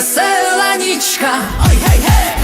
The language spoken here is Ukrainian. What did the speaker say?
весела нічка. Ой, гей, гей!